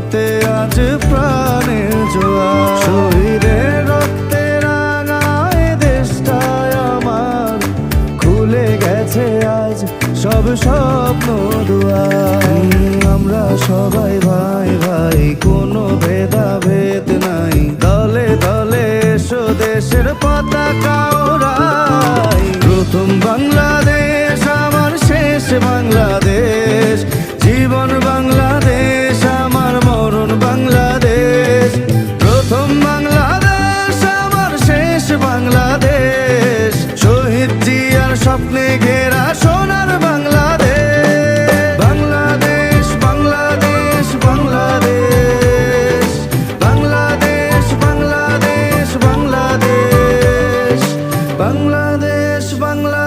নদীতে আজ প্রাণের জোয়া শহীদের রক্তে রাঙায় দেশটায় আমার। খুলে গেছে আজ সব স্বপ্ন দোয়া আমরা সবাই ভাই ভাই, কোনো ভেদাভেদ নাই। দলে দলে এসো দেশের পতাকা বাংলাদেশ বাংলা